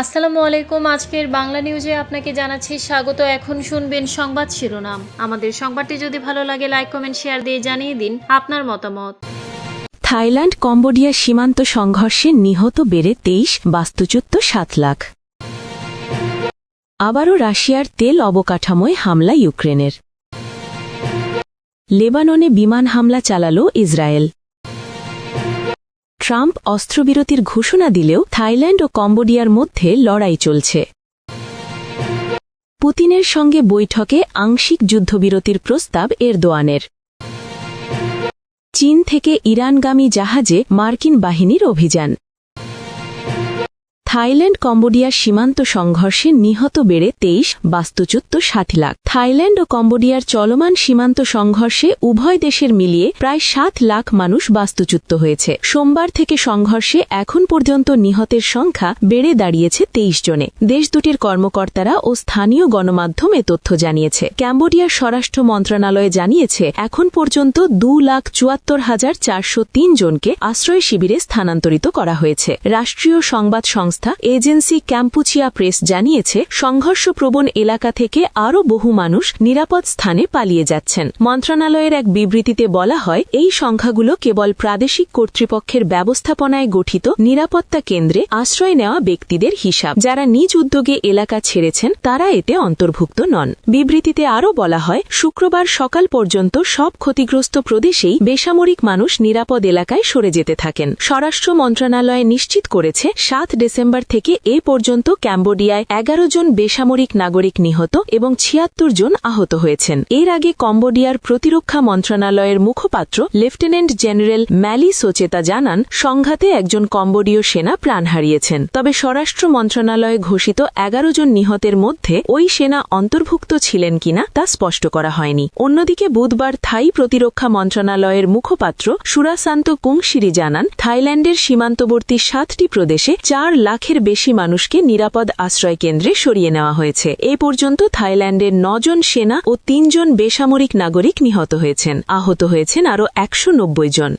আসসালামু আলাইকুম। আজকের বাংলা নিউজে আপনাকে জানাচ্ছি স্বাগত। এখন শুনবেন সংবাদ শিরোনাম। আমাদের সংবাদটি যদি ভালো লাগে লাইক কমেন্ট শেয়ার দিয়ে জানিয়ে দিন আপনার মতামত। থাইল্যান্ড কম্বোডিয়া সীমান্ত সংঘর্ষে নিহত বেড়ে তেইশ, বাস্তুচ্যুত সাত লাখ। আবারও রাশিয়ার তেল অবকাঠামোয় হামলা ইউক্রেনের। লেবাননে বিমান হামলা চালাল ইসরায়েল। ট্রাম্প অস্ত্রবিরতির ঘোষণা দিলেও থাইল্যান্ড ও কম্বোডিয়ার মধ্যে লড়াই চলছে। পুতিনের সঙ্গে বৈঠকে আংশিক যুদ্ধবিরতির প্রস্তাব এরদোয়ানের। চীন থেকে ইরানগামী জাহাজে মার্কিন বাহিনীর অভিযান। থাইল্যান্ড কম্বোডিয়ার সীমান্ত সংঘর্ষে নিহত বেড়ে তেইশ, বাস্তুচ্যুত ষাট লাখ। থাইল্যান্ড ও কম্বোডিয়ার চলমান সীমান্ত সংঘর্ষে উভয় দেশের মিলিয়ে প্রায় সাত লাখ মানুষ বাস্তুচ্যুত হয়েছে। সোমবার থেকে সংঘর্ষে এখন পর্যন্ত নিহতের সংখ্যা বেড়ে দাঁড়িয়েছে তেইশ জনে। দেশ দুটির কর্মকর্তারা ও স্থানীয় গণমাধ্যম এ তথ্য জানিয়েছে। ক্যাম্বোডিয়ার স্বরাষ্ট্র মন্ত্রণালয় জানিয়েছে, এখন পর্যন্ত দু লাখ চুয়াত্তর হাজার চারশো তিন জনকে আশ্রয় শিবিরে স্থানান্তরিত করা হয়েছে। রাষ্ট্রীয় সংবাদ সংস্থা এজেন্সি ক্যাম্পুচিয়া প্রেস জানিয়েছে, সংঘর্ষপ্রবণ এলাকা থেকে আরও বহু মানুষ নিরাপদ স্থানে পালিয়ে যাচ্ছেন। মন্ত্রণালয়ের এক বিবৃতিতে বলা হয়, এই সংখ্যাগুলো কেবল প্রাদেশিক কর্তৃপক্ষের ব্যবস্থাপনায় গঠিত নিরাপত্তা কেন্দ্রে আশ্রয় নেওয়া ব্যক্তিদের হিসাব। যারা নিজ উদ্যোগে এলাকা ছেড়েছেন, তারা এতে অন্তর্ভুক্ত নন। বিবৃতিতে আরও বলা হয়, শুক্রবার সকাল পর্যন্ত সব ক্ষতিগ্রস্ত প্রদেশেই বেসামরিক মানুষ নিরাপদ এলাকায় সরে যেতে থাকেন। স্বরাষ্ট্র মন্ত্রণালয় নিশ্চিত করেছে, সাত ডিসেম্বর থেকে এ পর্যন্ত ক্যাম্বোডিয়ায় এগারো জন বেসামরিক নাগরিক নিহত এবং ছিয়াত্তর জন আহত হয়েছেন। এর আগে কম্বোডিয়ার প্রতিরক্ষা মন্ত্রণালয়ের মুখপাত্র লেফটেন্যান্ট জেনারেল ম্যালি সোচেতা জানান, সংঘাতে একজন কম্বোডীয় সেনা প্রাণ হারিয়েছেন। তবে স্বরাষ্ট্র মন্ত্রণালয়ে ঘোষিত এগারো জন নিহতের মধ্যে ওই সেনা অন্তর্ভুক্ত ছিলেন কিনা তা স্পষ্ট করা হয়নি। অন্যদিকে বুধবার থাই প্রতিরক্ষা মন্ত্রণালয়ের মুখপাত্র সুরাসান্ত কুংশিরি জানান, থাইল্যান্ডের সীমান্তবর্তী সাতটি প্রদেশে চার লাখের বেশি মানুষকে নিরাপদ আশ্রয় কেন্দ্রে সরিয়ে নেওয়া হয়েছে। এ পর্যন্ত থাইল্যান্ডের নজন সেনা ও তিনজন বেসামরিক নাগরিক নিহত হয়েছেন। আহত হয়েছেন আরও একশো নব্বই জন।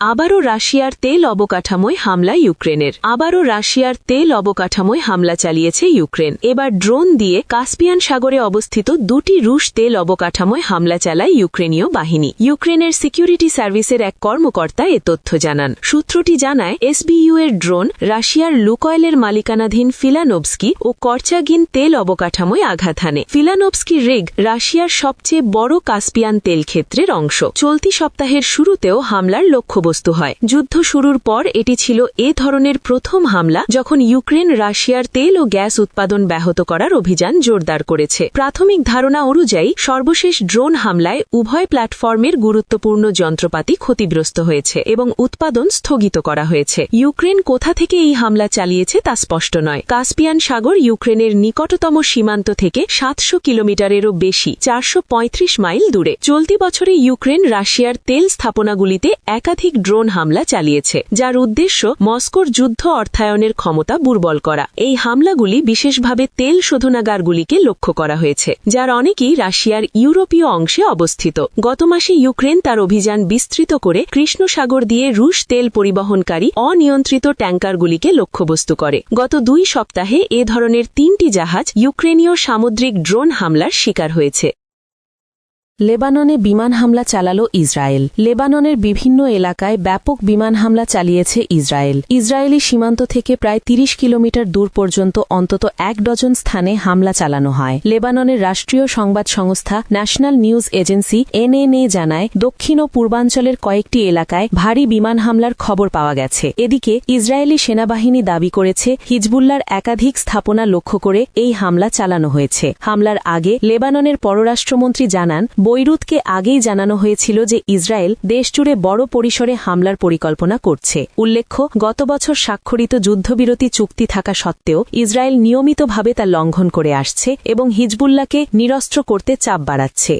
আবারও রাশিয়ার তেল অবকাঠামোয় হামলা ইউক্রেনের। আবারও রাশিয়ার তেল অবকাঠামোয় হামলা চালিয়েছে ইউক্রেন। এবার ড্রোন দিয়ে কাস্পিয়ান সাগরে অবস্থিত দুটি রুশ তেল অবকাঠামোয় হামলা চালায় ইউক্রেনীয় বাহিনী। ইউক্রেনের সিকিউরিটি সার্ভিসের এক কর্মকর্তা এ তথ্য জানান। সূত্রটি জানায়, এসবিইউ এর ড্রোন রাশিয়ার লুকয়েলের মালিকানাধীন ফিলানোভস্কি ও করচাগিন তেল অবকাঠামোয় আঘাত হানে। ফিলানোভস্কি রিগ রাশিয়ার সবচেয়ে বড় কাস্পিয়ান তেল ক্ষেত্রের অংশ। চলতি সপ্তাহের শুরুতেও হামলার লক্ষ্য বস্তু হয়। যুদ্ধ শুরুর পর এটি ছিল এ ধরনের প্রথম হামলা যখন ইউক্রেন রাশিয়ার তেল ও গ্যাস উৎপাদন ব্যাহত করার অভিযান জোরদার করেছে। প্রাথমিক ধারণা অনুযায়ী সর্বশেষ ড্রোন হামলায় উভয় প্ল্যাটফর্মের গুরুত্বপূর্ণ যন্ত্রপাতি ক্ষতিগ্রস্ত হয়েছে এবং উৎপাদন স্থগিত করা হয়েছে। ইউক্রেন কোথা থেকে এই হামলা চালিয়েছে তা স্পষ্ট নয়। কাস্পিয়ান সাগর ইউক্রেনের নিকটতম সীমান্ত থেকে সাতশো কিলোমিটারেরও বেশি, চারশো পঁয়ত্রিশ মাইল দূরে। চলতি বছরে ইউক্রেন রাশিয়ার তেল স্থাপনাগুলিতে একাধিক ড্রোন হামলা চালিয়েছে, যার উদ্দেশ্য মস্কোর যুদ্ধ অর্থায়নের ক্ষমতা দুর্বল করা। এই হামলাগুলি বিশেষভাবে তেল শোধনাগারগুলিকে লক্ষ্য করা হয়েছে, যার অনেকেই রাশিয়ার ইউরোপীয় অংশে অবস্থিত। গত মাসে ইউক্রেন তার অভিযান বিস্তৃত করে কৃষ্ণ সাগর দিয়ে রুশ তেল পরিবহনকারী অনিয়ন্ত্রিত ট্যাঙ্কারগুলিকে লক্ষ্যবস্তু করে। গত দুই সপ্তাহে এ ধরনের তিনটি জাহাজ ইউক্রেনীয় সামুদ্রিক ড্রোন হামলার শিকার হয়েছে। লেবাননে বিমান হামলা চালাল ইসরায়েল। লেবাননের বিভিন্ন এলাকায় ব্যাপক বিমান হামলা চালিয়েছে ইসরায়েল। ইসরায়েলি সীমান্ত থেকে প্রায় ৩০ কিলোমিটার দূর পর্যন্ত অন্তত এক ডজন স্থানে হামলা চালানো হয়। লেবাননের রাষ্ট্রীয় সংবাদ সংস্থা ন্যাশনাল নিউজ এজেন্সি এনএনএ জানায়, দক্ষিণ ও পূর্বাঞ্চলের কয়েকটি এলাকায় ভারী বিমান হামলার খবর পাওয়া গেছে। এদিকে ইসরায়েলি সেনাবাহিনী দাবি করেছে হিজবুল্লার একাধিক স্থাপনা লক্ষ্য করে এই হামলা চালানো হয়েছে। হামলার আগে লেবাননের পররাষ্ট্রমন্ত্রী জানান বৈরুতকে আগেই জানানো হয়েছিল যে ইসরায়েল দেশজুড়ে বড় পরিসরে হামলার পরিকল্পনা করছে। উল্লেখ্য, গত বছর স্বাক্ষরিত যুদ্ধবিরতি চুক্তি থাকা সত্ত্বেও ইসরায়েল নিয়মিতভাবে তা লঙ্ঘন করে আসছে এবং হিজবুল্লাকে নিরস্ত্র করতে চাপ বাড়াচ্ছে।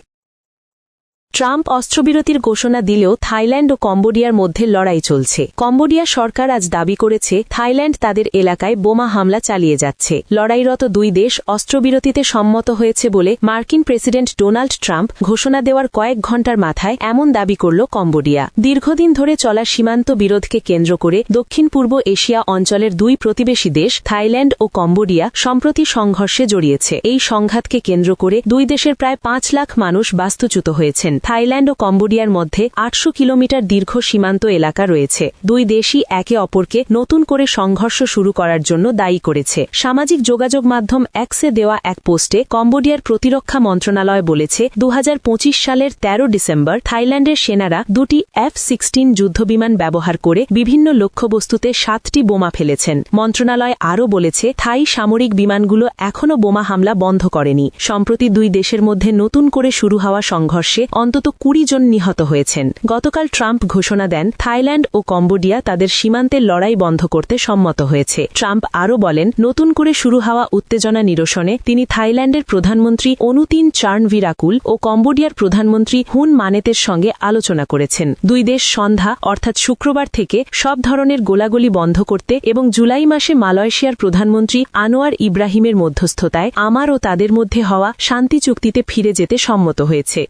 ট্রাম্প অস্ত্রবিরতির ঘোষণা দিলেও থাইল্যান্ড ও কম্বোডিয়ার মধ্যে লড়াই চলছে। কম্বোডিয়া সরকার আজ দাবি করেছে, থাইল্যান্ড তাদের এলাকায় বোমা হামলা চালিয়ে যাচ্ছে। লড়াইরত দুই দেশ অস্ত্রবিরতিতে সম্মত হয়েছে বলে মার্কিন প্রেসিডেন্ট ডোনাল্ড ট্রাম্প ঘোষণা দেওয়ার কয়েক ঘণ্টার মাথায় এমন দাবি করল কম্বোডিয়া। দীর্ঘদিন ধরে চলা সীমান্ত বিরোধকে কেন্দ্র করে দক্ষিণ পূর্ব এশিয়া অঞ্চলের দুই প্রতিবেশী দেশ, থাইল্যান্ড ও কম্বোডিয়া, সম্প্রতি সংঘর্ষে জড়িয়েছে। এই সংঘাতকে কেন্দ্র করে দুই দেশের প্রায় পাঁচ লাখ মানুষ বাস্তুচ্যুত হয়েছেন। থাইল্যান্ড ও কম্বোডিয়ার মধ্যে আটশো কিলোমিটার দীর্ঘ সীমান্ত এলাকা রয়েছে। দুই দেশই একে অপরকে নতুন করে সংঘর্ষ শুরু করার জন্য দায়ী করেছে। সামাজিক যোগাযোগ মাধ্যম এক্সে দেওয়া এক পোস্টে কম্বোডিয়ার প্রতিরক্ষা মন্ত্রণালয় বলেছে, দুহাজার পঁচিশ সালের ১৩ ডিসেম্বর থাইল্যান্ডের সেনারা দুটি এফ সিক্সটিন যুদ্ধবিমান ব্যবহার করে বিভিন্ন লক্ষ্যবস্তুতে সাতটি বোমা ফেলেছেন। মন্ত্রণালয় আরও বলেছে, থাই সামরিক বিমানগুলো এখনও বোমা হামলা বন্ধ করেনি। সম্প্রতি দুই দেশের মধ্যে নতুন করে শুরু হওয়া সংঘর্ষে অন্তত কুড়ি জন নিহত হয়েছেন। গতকাল ট্রাম্প ঘোষণা দেন, থাইল্যান্ড ও কম্বোডিয়া তাদের সীমান্তের লড়াই বন্ধ করতে সম্মত হয়েছে। ট্রাম্প আরও বলেন, নতুন করে শুরু হওয়া উত্তেজনা নিরসনে তিনি থাইল্যান্ডের প্রধানমন্ত্রী অনুতিন চার্ন ভিরাকুল ও কম্বোডিয়ার প্রধানমন্ত্রী হুন মানেতের সঙ্গে আলোচনা করেছেন। দুই দেশ সন্ধ্যা, অর্থাৎ শুক্রবার থেকে সব ধরনের গোলাগুলি বন্ধ করতে এবং জুলাই মাসে মালয়েশিয়ার প্রধানমন্ত্রী আনোয়ার ইব্রাহিমের মধ্যস্থতায় আমার ও তাদের মধ্যে হওয়া শান্তি চুক্তিতে ফিরে যেতে সম্মত হয়েছে।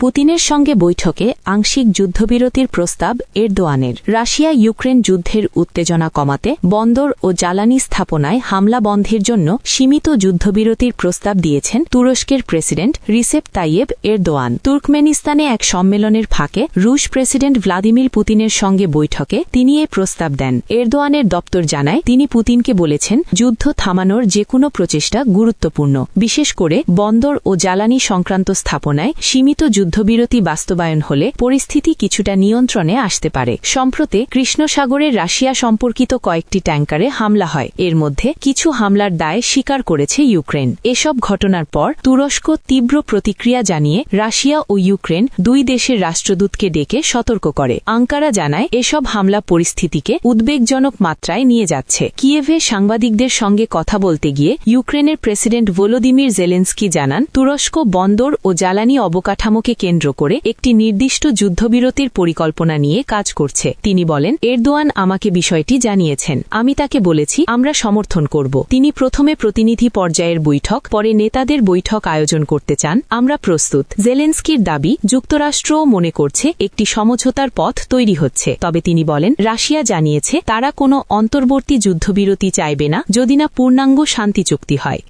পুতিনের সঙ্গে বৈঠকে আংশিক যুদ্ধবিরতির প্রস্তাব এরদোয়ানের। রাশিয়া ইউক্রেন যুদ্ধের উত্তেজনা কমাতে বন্দর ও জ্বালানি স্থাপনায় হামলা বন্ধের জন্য সীমিত যুদ্ধবিরতির প্রস্তাব দিয়েছেন তুরস্কের প্রেসিডেন্ট রিসেপ তাইয়েব এরদোয়ান। তুর্কমেনিস্তানে এক সম্মেলনের ফাঁকে রুশ প্রেসিডেন্ট ভ্লাদিমির পুতিনের সঙ্গে বৈঠকে তিনি এ প্রস্তাব দেন। এরদোয়ানের দপ্তর জানায়, তিনি পুতিনকে বলেছেন, যুদ্ধ থামানোর যে কোনো প্রচেষ্টা গুরুত্বপূর্ণ। বিশেষ করে বন্দর ও জ্বালানি সংক্রান্ত স্থাপনায় সীমিত যুদ্ধবিরতি বাস্তবায়ন হলে পরিস্থিতি কিছুটা নিয়ন্ত্রণে আসতে পারে। সম্প্রতি কৃষ্ণসাগরের রাশিয়া সম্পর্কিত কয়েকটি ট্যাঙ্কারে হামলা হয়। এর মধ্যে কিছু হামলার দায় স্বীকার করেছে ইউক্রেন। এসব ঘটনার পর তুরস্ক তীব্র প্রতিক্রিয়া জানিয়ে রাশিয়া ও ইউক্রেন দুই দেশের রাষ্ট্রদূতকে ডেকে সতর্ক করে। আঙ্কারা জানায়, এসব হামলা পরিস্থিতিকে উদ্বেগজনক মাত্রায় নিয়ে যাচ্ছে। কিয়েভে সাংবাদিকদের সঙ্গে কথা বলতে গিয়ে ইউক্রেনের প্রেসিডেন্ট ভোলোদিমির জেলেন্সকি জানান, তুরস্ক বন্দর ও জ্বালানি অবকাঠামোকে কেন্দ্র করে একটি নির্দিষ্ট যুদ্ধবিরতির পরিকল্পনা নিয়ে কাজ করছে। তিনি বলেন, এরদোয়ান আমাকে বিষয়টি জানিয়েছেন। আমি তাকে বলেছি, আমরা সমর্থন করব। তিনি প্রথমে প্রতিনিধি পর্যায়ের বৈঠক, পরে নেতাদের বৈঠক আয়োজন করতে চান। আমরা প্রস্তুত। জেলেন্সকির দাবি যুক্তরাষ্ট্রও মনে করছে একটি সমঝোতার পথ তৈরি হচ্ছে। তবে তিনি বলেন, রাশিয়া জানিয়েছে, তারা কোনো অন্তর্বর্তী যুদ্ধবিরতি চাইবে না, যদি না পূর্ণাঙ্গ শান্তি চুক্তি হয়।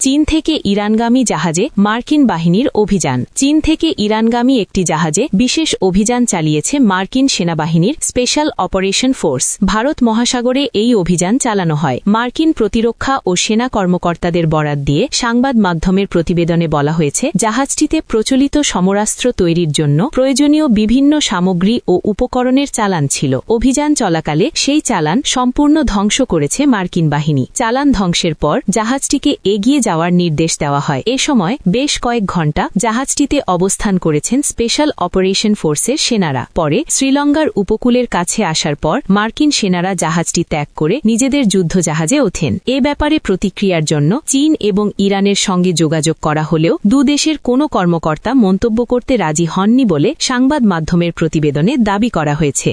চীন থেকে ইরানগামী জাহাজে মার্কিন বাহিনীর অভিযান। চীন থেকে ইরানগামী একটি জাহাজে বিশেষ অভিযান চালিয়েছে মার্কিন সেনাবাহিনীর স্পেশাল অপারেশন ফোর্স। ভারত মহাসাগরে এই অভিযান চালানো হয়। মার্কিন প্রতিরক্ষা ও সেনা কর্মকর্তাদের বরাত দিয়ে সাংবাদ মাধ্যমের প্রতিবেদনে বলা হয়েছে, জাহাজটিতে প্রচলিত সমরাস্ত্র তৈরির জন্য প্রয়োজনীয় বিভিন্ন সামগ্রী ও উপকরণের চালান ছিল। অভিযান চলাকালে সেই চালান সম্পূর্ণ ধ্বংস করেছে মার্কিন বাহিনী। চালান ধ্বংসের পর জাহাজটিকে এগিয়ে যাওয়ার নির্দেশ দেওয়া হয়। এ সময় বেশ কয়েক ঘণ্টা জাহাজটিতে অবস্থান করেছেন স্পেশাল অপারেশন ফোর্সের সেনারা। পরে শ্রীলঙ্কার উপকূলের কাছে আসার পর মার্কিন সেনারা জাহাজটি ত্যাগ করে নিজেদের যুদ্ধজাহাজে ওঠেন। এ ব্যাপারে প্রতিক্রিয়ার জন্য চীন এবং ইরানের সঙ্গে যোগাযোগ করা হলেও দুদেশের কোনো কর্মকর্তা মন্তব্য করতে রাজি হননি বলে সংবাদ মাধ্যমের প্রতিবেদনে দাবি করা হয়েছে।